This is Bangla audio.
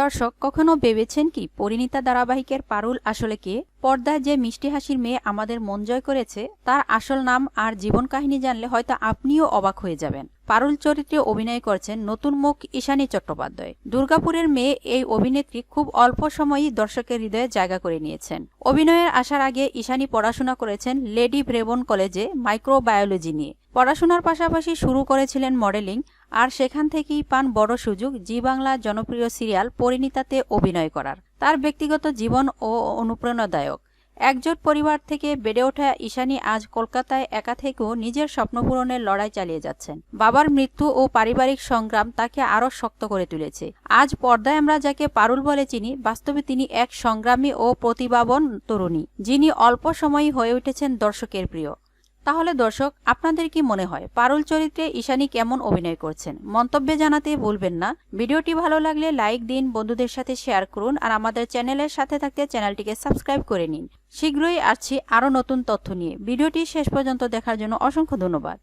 দর্শক, কখনো ভেবেছেন কি পরিণীতা ধারাবাহিকের পারুল আসলে কে? পর্দায় যে মিষ্টি হাসির মেয়ে আমাদের মন জয় করেছে, তার আসল নাম আর জীবন কাহিনী জানলে হয়তো আপনিও অবাক হয়ে যাবেন। পারুল চরিত্রে অভিনয় করছেন নতুন মুখ ঈশানী চট্টোপাধ্যায়। দুর্গাপুরের মেয়ে এই অভিনেত্রী খুব অল্প সময়েই দর্শকের হৃদয়ে জায়গা করে নিয়েছেন। অভিনয়ের আসার আগে ঈশানী পড়াশোনা করেছেন লেডি ব্রেবন কলেজে মাইক্রোবায়োলজি নিয়ে। পড়াশোনার পাশাপাশি শুরু করেছিলেন মডেলিং আর সেখান থেকেই পান বড় সুযোগ জি বাংলা জনপ্রিয় সিরিয়াল পরিণীতাতে অভিনয় করার। তার ব্যক্তিগত জীবন ও অনুপ্রেরণাদায়ক। একজোট পরিবার থেকে বেড়ে ওঠা ঈশানী আজ কলকাতায় একা থেকেও নিজের স্বপ্নপূরণের লড়াই চালিয়ে যাচ্ছেন। বাবার মৃত্যু ও পারিবারিক সংগ্রাম তাকে আরও শক্ত করে তুলেছে। আজ পর্দায় আমরা যাকে পারুল বলে চিনি, বাস্তবে তিনি এক সংগ্রামী ও প্রতিভাবন তরুণী, যিনি অল্প সময়ই হয়ে উঠেছেন দর্শকের প্রিয়। তাহলে দর্শক, আপনাদের কি মনে হয়, পারুল চরিত্রে ঈশানী কেমন অভিনয় করছেন? মন্তব্যে জানাতে ভুলবেন না। ভিডিওটি ভালো লাগলে লাইক দিন, বন্ধুদের সাথে শেয়ার করুন আর আমাদের চ্যানেলের সাথে থাকতে চ্যানেলটিকে সাবস্ক্রাইব করে নিন। শীঘ্রই আসছি আরও নতুন তথ্য নিয়ে। ভিডিওটি শেষ পর্যন্ত দেখার জন্য অসংখ্য ধন্যবাদ।